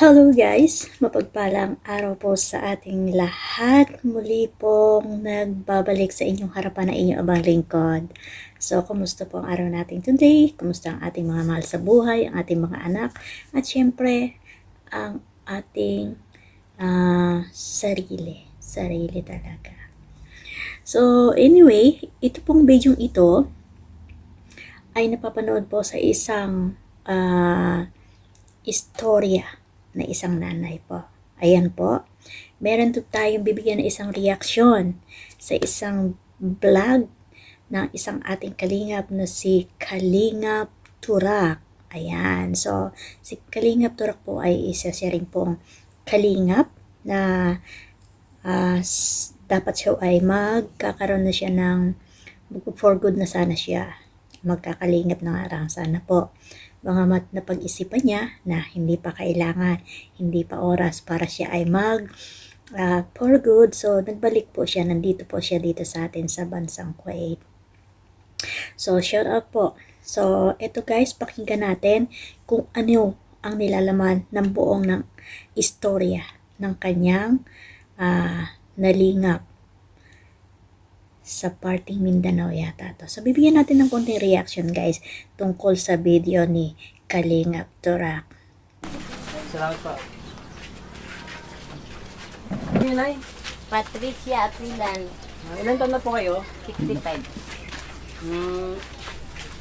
Hello guys! Mapagpalang araw po sa ating lahat. Muli pong nagbabalik sa inyong harapan na inyong abang lingkod. So, kumusta po ang araw natin today? Kumusta ang ating mga mahal sa buhay, ang ating mga anak, at syempre, ang ating ah, sarili. Sarili talaga. So, anyway, ito pong video ito ay napapanood po sa isang ah, istorya na isang nanay po. Ayan po. Meron to tayong bibigyan ng isang reaksyon sa isang vlog ng isang ating kalingap na si Kalingap Turak. Ayan. So, si Kalingap Turak po ay isa siya rin pong kalingap na s- dapat siya ay magkakaroon na siya ng for good na sana siya. Magkakalingap na nga lang sana po. Mga mat na pag-isipan niya na hindi pa kailangan, hindi pa oras para siya ay mag ah, for good. So, nagbalik po siya. Nandito po siya dito sa atin sa bansang Kuwait. So, shout out po. So, eto guys, pakinggan natin kung ano ang nilalaman ng buong ng istorya ng kanyang ah, nalingap sa parting Mindanao yata to. So, bibigyan natin ng konting reaction guys tungkol sa video ni Kalingap Turak. Salamat po. Ano yun, Nay? Patricia Apilan, Ah, ilan taon na po kayo? 65. Hmm,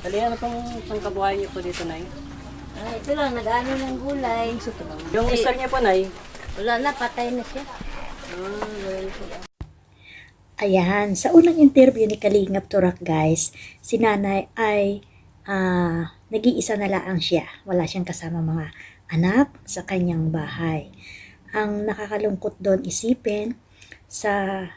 Dali, ano pong pangkabuhay niyo po dito, Nay? Ah, ito lang, nag-ano ng gulay. Yung isa niya po, Nay? Wala na, patay na siya. Ah, ganun po. Ayan, sa unang interview ni Kalingap Turak guys, si nanay ay ah, nag-iisa na lang siya. Wala siyang kasama mga anak sa kanyang bahay. Ang nakakalungkot doon isipin sa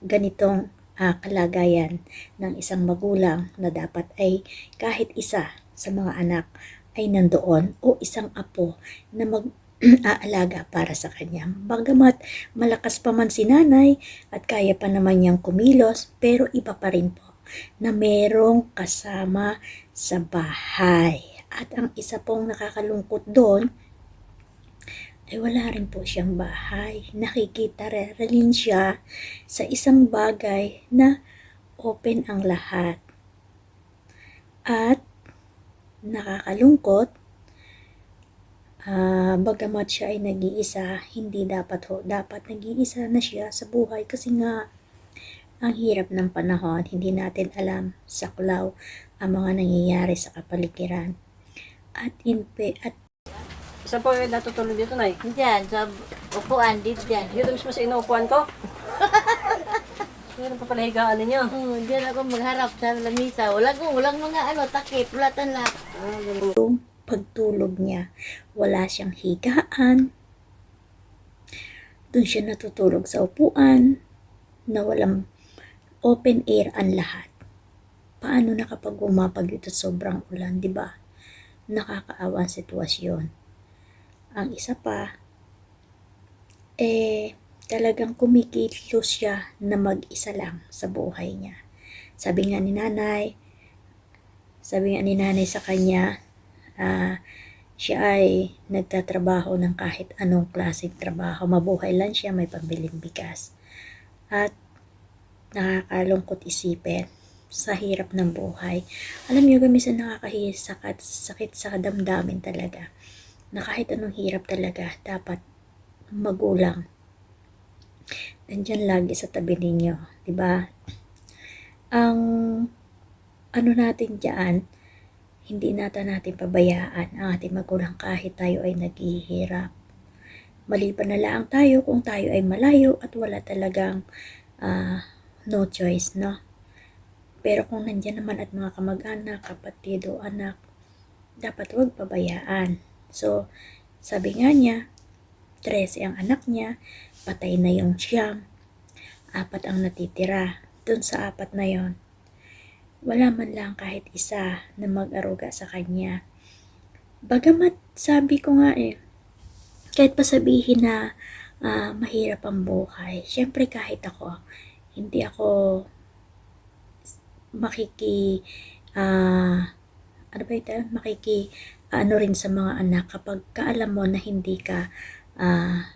ganitong ah, kalagayan ng isang magulang na dapat ay kahit isa sa mga anak ay nandoon o isang apo na mag aalaga para sa kanya. Bagamat malakas pa man si nanay at kaya pa naman niyang kumilos, pero iba pa rin po na merong kasama sa bahay. At ang isa pong nakakalungkot doon, ay wala rin po siyang bahay. Nakikita rin siya sa isang bagay na open ang lahat. At nakakalungkot, Ah, bagamat siya ay nag-iisa, hindi dapat ho, dapat nag-iisa na siya sa buhay kasi nga ang hirap ng panahon, hindi natin alam saklaw ang mga nangyayari sa kapaligiran. At inpe at Isa po yung natutulog dito, Nay? Diyan, sa upuan, dito dyan. Dito mismo sa inuupuan ko? Meron pa pala higaan ninyo. Oh, diyan ako magharap sa lamisa. Walang, walang mga ano, takip, wala tanlak. Ah, ganun. Pagtulog niya, wala siyang higaan. Doon siya natutulog sa upuan na walang open air ang lahat. Paano na kapag umapag ito sobrang ulan, di ba? Nakakaawa ang sitwasyon. Ang isa pa, eh, talagang kumikilos siya na mag-isa lang sa buhay niya. Sabi nga ni nanay, sabi nga ni nanay sa kanya, ah, siya ay nagtatrabaho ng kahit anong klaseng trabaho. Mabuhay lang siya, may pambiling bigas. At nakakalungkot isipin sa hirap ng buhay. Alam niyo, minsan nakakahisakit sakit sa damdamin talaga. Na kahit anong hirap talaga, dapat magulang. Nandyan lagi sa tabi ninyo, di ba? Ang ano natin diyan, hindi natin natin pabayaan ang ating magulang kahit tayo ay naghihirap. Maliban na lang tayo kung tayo ay malayo at wala talagang ah, no choice, no? Pero kung nandyan naman at mga kamag-anak, kapatid o anak, dapat huwag pabayaan. So, sabi nga niya, 13 ang anak niya, patay na yung siyam, apat ang natitira. Dun sa apat na yon wala man lang kahit isa na mag-aruga sa kanya. Bagamat sabi ko nga eh, kahit pa sabihin na ah, mahirap ang buhay, syempre kahit ako, hindi ako makiki, ah, ano ba ito? Makiki ano rin sa mga anak kapag kaalam mo na hindi ka ah,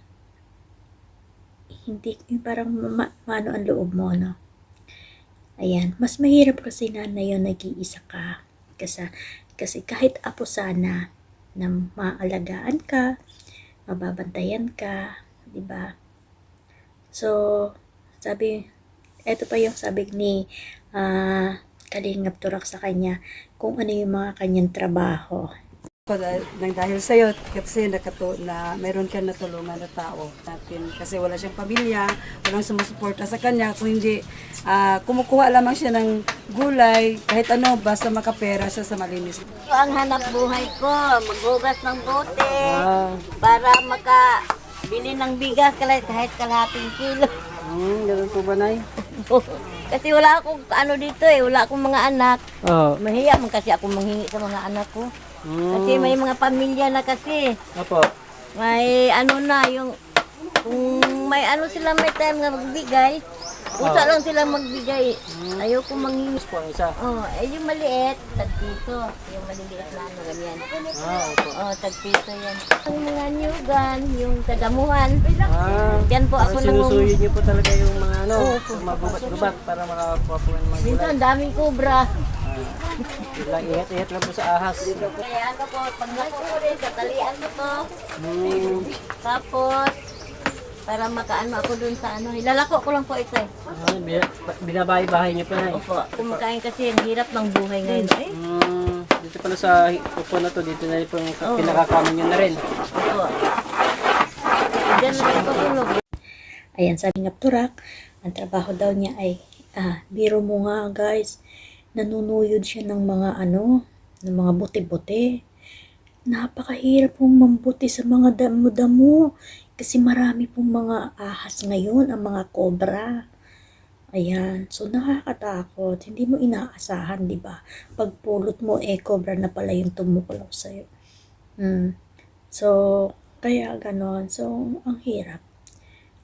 hindi parang ma, maano ang loob mo no ayan mas mahirap kasi na na nag-iisa ka. Kasi, kasi kahit apo sana na maalagaan ka mababantayan ka di ba? So sabi eto pa yung sabi ni ah Kalingap Turak sa kanya kung ano yung mga kanyang trabaho nang dahil sa iyo kasi nakatu na meron ka natulungan na tao natin kasi wala siyang pamilya, walang sumusuporta sa kanya kung hindi ah, kumukuha lamang siya ng gulay kahit ano basta makapera siya sa malinis. Ang hanap buhay ko, maghugas ng bote Ah, para makabili ng bigas kahit kahit kalahating kilo. hmm, ganun po ba, Nay? kasi wala akong ano dito eh, wala akong mga anak. Oo. Mahiya man kasi ako manghingi sa mga anak ko. Hmm, Kasi may mga pamilya na kasi. Opo. May ano na yung kung may ano sila may time na magbigay, kusa lang sila magbigay. Ayoko manghingi. Tapos po ang isa. Oh, eh yung maliit, tagpito. Yung maliliit na ano, ganyan. Ah, opo. Oh, tagpito yan. Ang mga nyugan, yung kadamuhan. Ah, Yan po ako parang sinusuyo niyo po talaga yung mga ano, Opo. yung magubat-gubat para makakuha po ng mga gulay. Minsan, daming kubra. Lang, ingat-ingat lang po sa ahas. Kaya ano po, pag nakuha rin, tatalian ko to. Hmm, Tapos, para makaano ako dun sa ano. Ilalako ko lang po ito eh. ah, bin- binabahay-bahay niyo po, Nay. Opo, kumakain kasi ang hirap ng buhay ngayon. Ay, Hmm, dito pala sa upo na to, dito na po yung pinakakama niyo na rin. opo. Diyan na rin patulog. Ayan, sabi nga Turak, ang trabaho daw niya ay, ah, biro mo nga guys, nanunuyod siya ng mga ano, ng mga buti-buti. Napakahirap pong mambuti sa mga damo-damo kasi marami pong mga ahas ngayon, ang mga kobra. Ayan, so nakakatakot. Hindi mo inaasahan, di ba? Pagpulot mo, eh, cobra na pala yung tumuklaw sa'yo. Hmm. So, kaya ganon. So, ang hirap.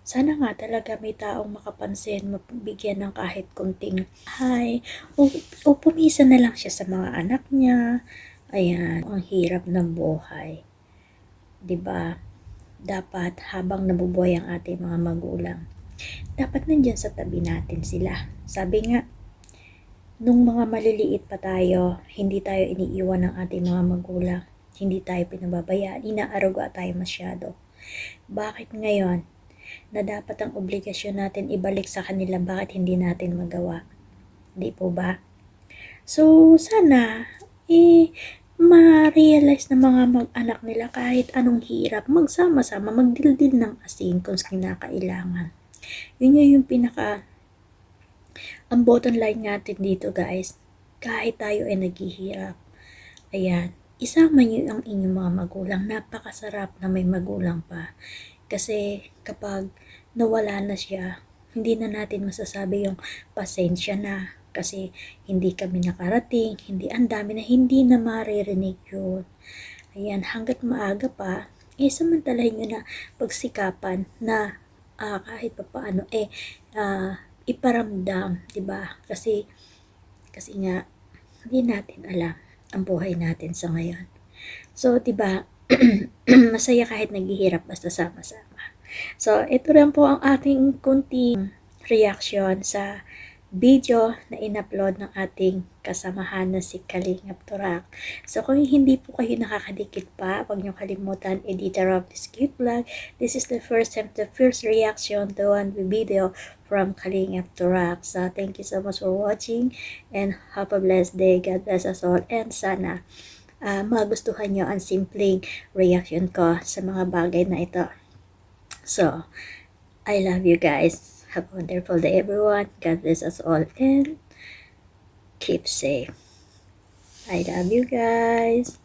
Sana nga talaga may taong makapansin, mabigyan ng kahit kunting hi, o, o pumisa na lang siya sa mga anak niya. Ayan, ang hirap ng buhay. ba? Dapat habang nabubuhay ang ating mga magulang, dapat nandyan sa tabi natin sila. Sabi nga, nung mga maliliit pa tayo, hindi tayo iniiwan ng ating mga magulang. Hindi tayo pinababayaan, inaaruga tayo masyado. Bakit ngayon? Na dapat ang obligasyon natin ibalik sa kanila bakit hindi natin magawa. Di po ba? So, sana, eh, ma-realize ng mga mag-anak nila kahit anong hirap, magsama-sama, magdildil ng asin kung kinakailangan. Yun yung, yung pinaka, ang bottom line natin dito guys, kahit tayo ay naghihirap, ayan, isama niyo ang inyong mga magulang. Napakasarap na may magulang pa. Kasi kapag nawala na siya, hindi na natin masasabi yung pasensya na. Kasi hindi kami nakarating, hindi ang dami na hindi na maririnig yun. Ayan, hanggat maaga pa, eh samantalahin nyo na pagsikapan na ah, kahit pa paano, eh, ah, iparamdam, ba Kasi, kasi nga, hindi natin alam ang buhay natin sa ngayon. So, 'di ba masaya kahit naghihirap basta sama-sama. So, ito lang po ang ating kunting reaction sa video na in-upload ng ating kasamahan na si Kalingap Turak. So, kung hindi po kayo nakakadikit pa, huwag niyo kalimutan editor of this cute vlog. This is the first time, the first reaction to one video from Kalingap Turak. So, thank you so much for watching and have a blessed day. God bless us all and sana ah, magustuhan nyo ang simpleng reaction ko sa mga bagay na ito. So, I love you guys. Have a wonderful day, everyone. God bless us all and keep safe. I love you guys.